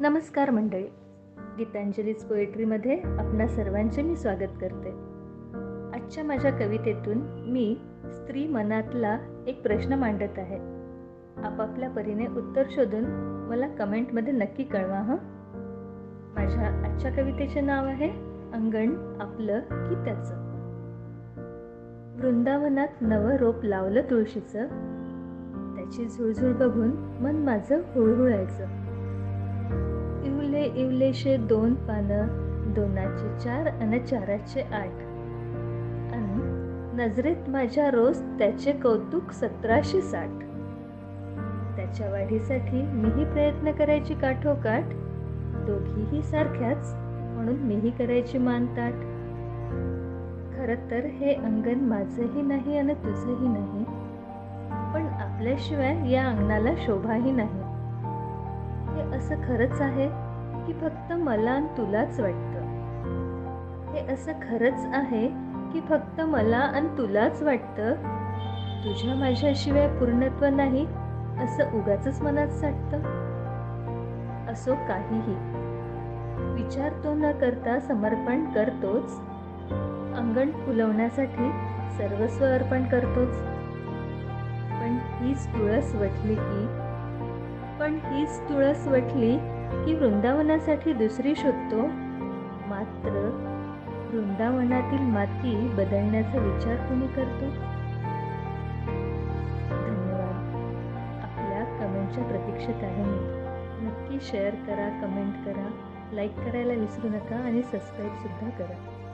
नमस्कार मंडळी. गीतांजलीच पोएट्रीमध्ये आपणा सर्वांचे मी स्वागत करते. आजच्या माझ्या कवितेतून मी स्त्री मनातला एक प्रश्न मांडत आहे. आपापल्या परीने उत्तर शोधून मला कमेंटमध्ये नक्की कळवा हं? माझ्या आजच्या कवितेचे नाव आहे अंगण आपलं की त्याचं. वृंदावनात नवं रोप लावलं तुळशीचं. त्याची झुळझुळ बघून मन माझं हुळहुळायचं. इवलेशे दोन पानं दोनाचे चार आणि चाराचे आठ. आणि नजरेत माझ्या रोज त्याचे कौतुक सतराशे साठ. त्याच्या वाढीसाठी मीही प्रयत्न करायची काठोकाठ. दोघीही सारख्याच म्हणून मीही करायची मानताट खरं तर हे अंगण माझंही नाही आणि तुझंही नाही. पण आपल्याशिवाय या अंगणाला शोभाही नाही. हे असं खरंच आहे? की फक्त मला आणि तुलाच वाटतं. हे असं खरंच आहे की फक्त मला आणि तुलाच वाटतं? तुझ्या माझ्याशिवाय पूर्णत्व नाही असं उगाच मनात साठतं? असो काहीही. विचार तो न करता समर्पण करतोच. अंगण फुलवण्यासाठी सर्वस्व अर्पण करतोच. पण हीच तुळस वटली की पण हीच तुळस वटली की वृंदावनासाठी दुसरी शोधतो? मात्र वृंदावनातील माती बदलण्याचा विचार कुणी करतो? धन्यवाद. आपल्या कमेंटच्या प्रतीक्षेत आहे मी नक्की शेअर करा कमेंट करा लाईक करायला विसरू नका आणि सबस्क्राईबसुद्धा करा.